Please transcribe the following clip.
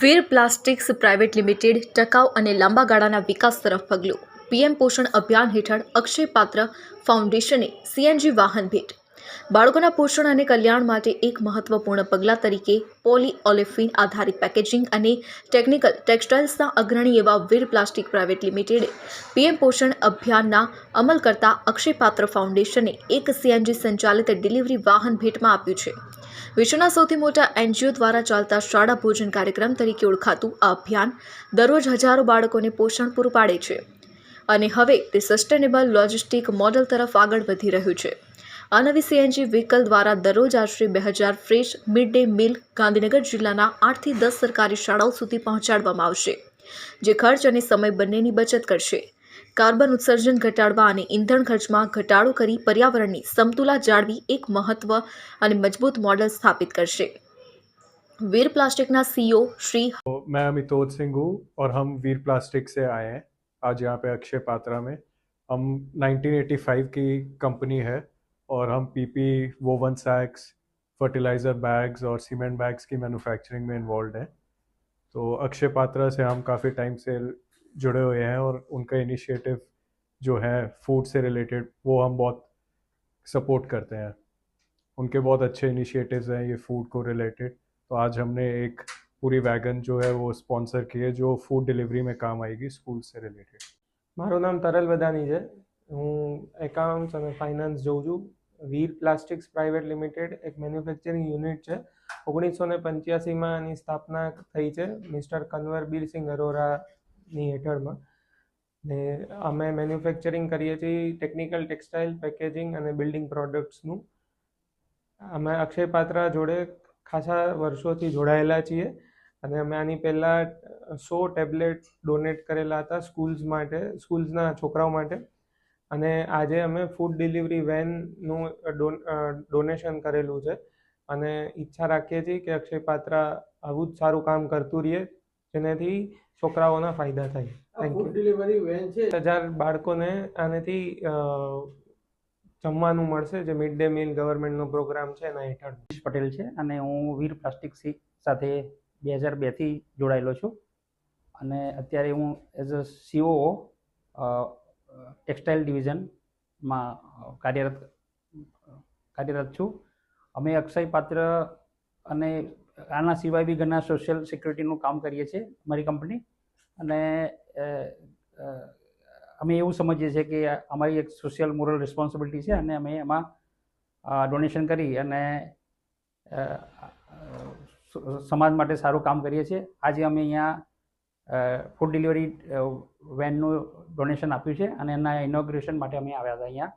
વીર plastics private limited ટકાઉ અને લાંબા ગાળાના વિકાસ તરફ પગલું. પીએમ પોષણ અભિયાન હેઠળ અક્ષય પાત્ર ફાઉન્ડેશને સીએનજી વાહન ભેટ. બાળકોના પોષણ અને કલ્યાણ માટે એક મહત્વપૂર્ણ પગલાં તરીકે પોલી ઓલિફિન આધારિત પેકેજિંગ અને ટેકનિકલ ટેક્સટાઇલ્સના અગ્રણી એવા વીર પ્લાસ્ટિક પ્રાઇવેટ લિમિટેડે પીએમ પોષણ અભિયાનના અમલ કરતા અક્ષયપાત્ર ફાઉન્ડેશને એક સીએનજી સંચાલિત ડિલિવરી વાહન ભેટમાં આપ્યું છે. વિશ્વના સૌથી મોટા એનજીઓ દ્વારા ચાલતા શાળા ભોજન કાર્યક્રમ તરીકે ઓળખાતું આ અભિયાન દરરોજ હજારો બાળકોને પોષણ પૂરું પાડે છે. અને હવે તે સસ્ટેનેબલ લોજિસ્ટિક મોડલ તરફ આગળ વધી રહ્યું છે. આ નવી સીએનજી વ્હીકલ દ્વારા દરરોજ આશરે બે હજાર fresh mid day meal Gandhinagar જિલ્લાના આઠથી દસ સરકારી શાળાઓ સુધી પહોંચાડવામાં આવશે, જે ખર્ચ અને સમય બંનેની બચત કરશે. કાર્બન ઉત્સર્જન ઘટાડવા અને ઇંધણ ખર્ચમાં ઘટાડો કરી પર્યાવરણની સમતુલા જાળવી એક મહત્વ અને મજબૂત મોડલ સ્થાપિત કરશે વીર પ્લાસ્ટિકના સીઈઓ શ્રી तो मैं अमितोज सिंह हूँ और हम वीर प्लास्टिक से आए हैं आज यहाँ पे अक्षय पात्रा में हम 1985 की कंपनी है और हम PP woven sacks fertiliser bags और सीमेंट बैग्स की मैन्युफैक्चरिंग में इन्वॉल्व हैं तो अक्षय पात्रा से हम काफ़ी टाइम से जुड़े हुए हैं और उनका इनिशिएटिव जो है फूड से रिलेटेड वो हम बहुत सपोर्ट करते हैं उनके बहुत अच्छे इनिशिएटिव्स हैं ये फूड को रिलेटेड तो आज हमने एक पूरी वैगन जो है वो स्पॉन्सर की है जो फूड डिलीवरी में काम आएगी स्कूल से रिलेटेड મારું નામ તરલ બદાની છે હું એકાઉન્ટ્સ અને ફાઇનાન્સ જોઉં છું વીર પ્લાસ્ટિક્સ પ્રાઇવેટ લિમિટેડ એક મેન્યુફેક્ચરિંગ યુનિટ છે ઓગણીસો ને પંચ્યાસીમાં આની સ્થાપના થઈ છે મિસ્ટર કન્વર બીરસિંહ અરોરાની હેઠળમાં. ને અમે મેન્યુફેક્ચરિંગ કરીએ છીએ ટેકનિકલ ટેક્સટાઇલ પેકેજિંગ અને બિલ્ડિંગ પ્રોડક્ટ્સનું અમે અક્ષય પાત્રા જોડે ખાસા વર્ષોથી જોડાયેલા છીએ અને અમે આની પહેલાં સો ટેબ્લેટ ડોનેટ કરેલા હતા સ્કૂલ્સ માટે સ્કૂલ્સના છોકરાઓ માટે. અને આજે અમે ફૂડ ડિલિવરી વેનનું ડોનેશન કરેલું છે. અને ઈચ્છા રાખીએ છીએ કે અક્ષય પાત્રા આવું જ સારું કામ કરતું રહે જેનાથી છોકરાઓના ફાયદા થાય. ફૂડ ડિલિવરી વેન છે. હજાર બાળકોને આનાથી જમવાનું મળશે જે મિડ ડે મીલ ગવર્મેન્ટનો પ્રોગ્રામ છે એના હેઠળ. પટેલ છે અને હું વીર પ્લાસ્ટિક સી સાથે બે હજાર બેથી જોડાયેલો છું. અને અત્યારે હું એઝ અ સીઓ ટેક્સટાઇલ ડિવિઝનમાં કાર્યરત કાર્યરત છું. અમે અક્ષય પાત્ર અને આના સિવાય બી ઘણા સોશિયલ સિક્યુરિટીનું કામ કરીએ છીએ અમારી કંપની અને અમે એવું સમજીએ છીએ કે અમારી એક સોશિયલ મોરલ રિસ્પોન્સિબિલિટી છે અને અમે એમાં ડોનેશન કરી અને સમાજ માટે સારું કામ કરીએ છીએ. આજે અમે અહીંયા ફૂડ ડિલિવરી વેનનું ડોનેશન આપ્યું છે અને એના ઇનોગ્રેશન માટે અમે આવ્યા હતા અહીંયા.